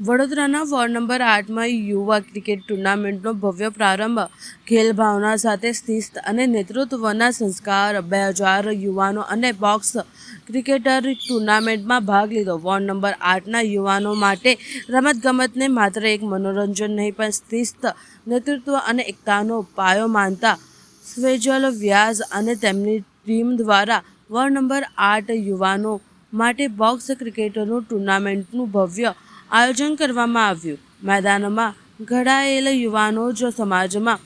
વડોદરાના ward number આઠમાં યુવા ક્રિકેટ ટુર્નામેન્ટનો ભવ્ય પ્રારંભ. ખેલ ભાવના સાથે શિસ્ત અને નેતૃત્વના સંસ્કાર. બે હજાર યુવાનો અને બોક્સ ક્રિકેટર ટુર્નામેન્ટમાં ભાગ લીધો. વોર્ડ નંબર આઠના યુવાનો માટે રમતગમતને માત્ર એક મનોરંજન નહીં, પણ શિસ્ત, નેતૃત્વ અને એકતાનો પાયો માનતા સ્વેજલ વ્યાસ અને તેમની ટીમ દ્વારા વોર્ડ નંબર આઠ યુવાનો માટે બોક્સ ક્રિકેટનું ટુર્નામેન્ટનું ભવ્ય આયોજન કરવામાં આવ્યું. મેદાનમાં ઘડાયેલ યુવાનો જ સમાજમાં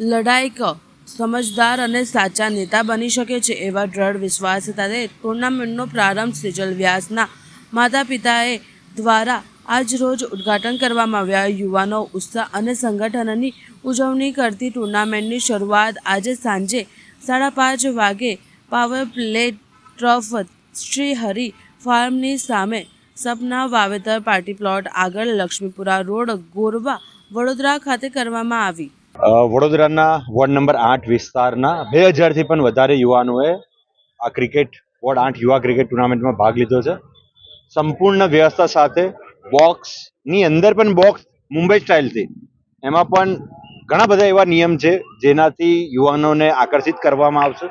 લડાયક, સમજદાર અને સાચા નેતા બની શકે છે એવા દ્રઢ વિશ્વાસ સાથે ટુર્નામેન્ટનો પ્રારંભ સિજલ વ્યાસના માતા પિતાએ દ્વારા આજ રોજ ઉદ્ઘાટન કરવામાં આવ્યા. યુવાનો ઉત્સાહ અને સંગઠનની ઉજવણી કરતી ટુર્નામેન્ટની શરૂઆત આજે સાંજે સાડા પાંચ વાગે power plate turf Shri Hari ફાર્મની સામે સપના વાવેતર પાર્ટી પ્લોટ આગળ લક્ષ્મીપુરા રોડ ગોરવા વડોદરા ખાતે કરવામાં આવી. વડોદરાના વોર્ડ નંબર આઠ વિસ્તારના બે હજારથી પણ વધારે યુવાનોએ આ ક્રિકેટ વોર્ડ આઠ યુવા ક્રિકેટ ટુર્નામેન્ટમાં ભાગ લીધો છે. સંપૂર્ણ વ્યવસ્થા સાથે બોક્સની અંદર પણ બોક્સ મુંબઈ સ્ટાઇલથી. એમાં પણ ઘણા બધા એવા નિયમ છે જેનાથી યુવાનોને આકર્ષિત કરવામાં આવશે.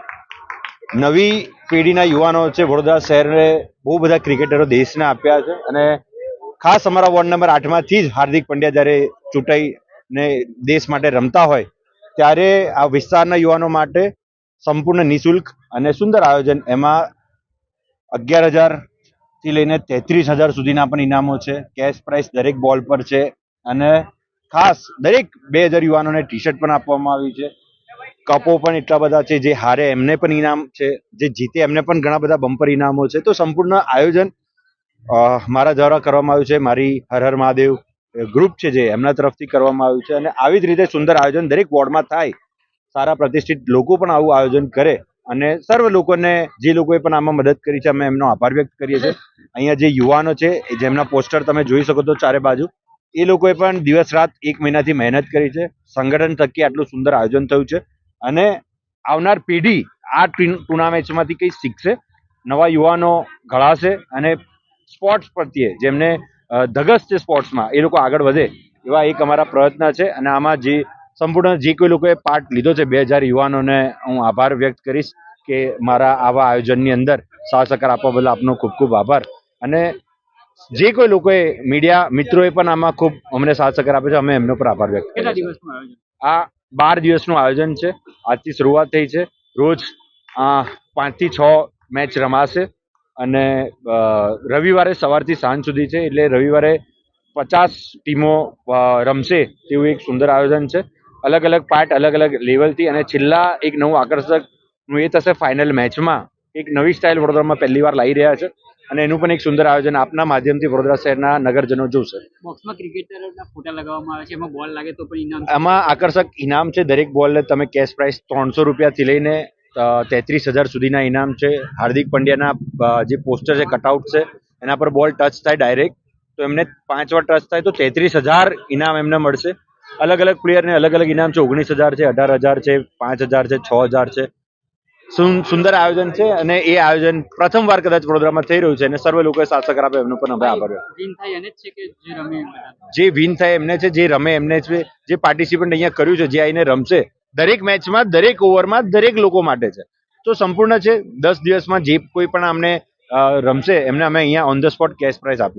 નવી પેઢીના યુવાનો છે વડોદરા શહેરને બહુ બધા ક્રિકેટરો દેશને આપ્યા છે અને ખાસ અમારા વોર્ડ નંબર આઠમાંથી જ હાર્દિક પંડ્યા જ્યારે ચૂંટાઈ ને દેશ માટે રમતા હોય, ત્યારે આ વિસ્તારના યુવાનો માટે સંપૂર્ણ નિશુલ્ક અને સુંદર આયોજન. એમાં અગિયાર હજારથી લઈને તેત્રીસ હજાર સુધીના પણ ઇનામો છે કેશ પ્રાઇસ દરેક બોલ પર છે અને ખાસ દરેક બે હજાર યુવાનોને ટી શર્ટ પણ આપવામાં આવી છે. કપો પણ એટલા બધા છે જે હારે એમને પણ ઇનામ છે, જે જીતે એમને પણ ઘણા બધા બમ્પર ઇનામો છે. તો સંપૂર્ણ આયોજન મારા દ્વારા કરવામાં આવ્યું છે. મારી હર હર મહાદેવ ગ્રુપ છે જે, એમના તરફથી કરવામાં આવ્યું છે. અને આવી જ રીતે સુંદર આયોજન દરેક વોર્ડમાં થાય, સારા પ્રતિષ્ઠિત લોકો પણ આવું આયોજન કરે. અને સર્વ લોકોને, જે લોકોએ પણ આમાં મદદ કરી છે, અમે એમનો આભાર વ્યક્ત કરીએ છીએ. અહીંયા જે યુવાનો છે જેમના પોસ્ટર તમે જોઈ શકો છો ચારે બાજુ, એ લોકોએ પણ દિવસ રાત એક મહિનાથી મહેનત કરી છે. સંગઠન થકી આટલું સુંદર આયોજન થયું છે. અને આવનાર પેઢી આ ટુર્નામેન્ટમાંથી કંઈ શીખશે? નવા યુવાનો ઘડાશે અને સ્પોર્ટ્સ પ્રત્યે જેમને ધગશ છે સ્પોર્ટ્સમાં એ લોકો આગળ વધે એવા એક અમારા પ્રયત્ન છે અને આમાં જે સંપૂર્ણ જે કોઈ લોકોએ પાર્ટ લીધો છે બે હજાર યુવાનોને હું આભાર વ્યક્ત કરીશ કે મારા આવા આયોજનની અંદર સાથ સહકાર આપવા બદલ આપનો ખૂબ ખૂબ આભાર. અને જે કોઈ લોકોએ મીડિયા મિત્રોએ પણ આમાં ખૂબ અમને સાથ સહકાર આપ્યો છે અમે એમનો પણ આભાર વ્યક્ત કરીએ આ બાર દિવસનું આયોજન છે. આજથી શરૂઆત થઈ છે. રોજ પાંચથી છ મેચ રમાશે અને રવિવારે સવારથી સાંજ સુધી છે. એટલે રવિવારે પચાસ ટીમો રમશે તેવું એક સુંદર આયોજન છે. અલગ અલગ પાર્ટ, અલગ અલગ લેવલથી અને છેલ્લા એક નવું આકર્ષકનું એ થશે ફાઇનલ મેચમાં એક નવી સ્ટાઇલ વડોદરામાં પહેલી વાર લાવી રહ્યા છે. અને એનું પણ એક સુંદર આયોજન આપના માધ્યમથી વડોદરા શહેરના નગરજનો જોશે. બોક્સમાં ક્રિકેટરના ફોટા લગાવવામાં આવે છે એમાં બોલ લાગે તો પણ ઇનામ આમાં આકર્ષક ઇનામ છે દરેક બોલને તમે કેશ પ્રાઇસ ત્રણસો રૂપિયાથી લઈને તેત્રીસ હજાર સુધીના ઇનામ છે. હાર્દિક પંડ્યાના જે પોસ્ટર છે કટઆઉટ છે એના પર બોલ ટચ થાય ડાયરેક્ટ તો એમને પાંચ વાર ટચ થાય તો તેત્રીસ હજાર ઇનામ એમને મળશે. અલગ અલગ પ્લેયરને અલગ અલગ ઇનામ છે. ઓગણીસ હજાર છે અઢાર હજાર છે પાંચ હજાર છે છ હજાર છે. સુંદર આયોજન છે અને એ આયોજન પ્રથમવાર કદાચ વડોદરામાં થઈ રહ્યું છે અને સર્વે લોકોએ સાથ સહકાર આપે એમનો પણ આભાર જ વિન થાય એમને છે જે રમે એમને છે જે પાર્ટિસિપન્ટ અહીંયા કર્યું છે જે આવીને રમશે દરેક મેચમાં દરેક ઓવરમાં દરેક લોકો માટે છે. તો સંપૂર્ણ છે દસ દિવસમાં જે કોઈ પણ અમને રમશે એમને અમે અહીંયા on the spot cash prize આપીશું.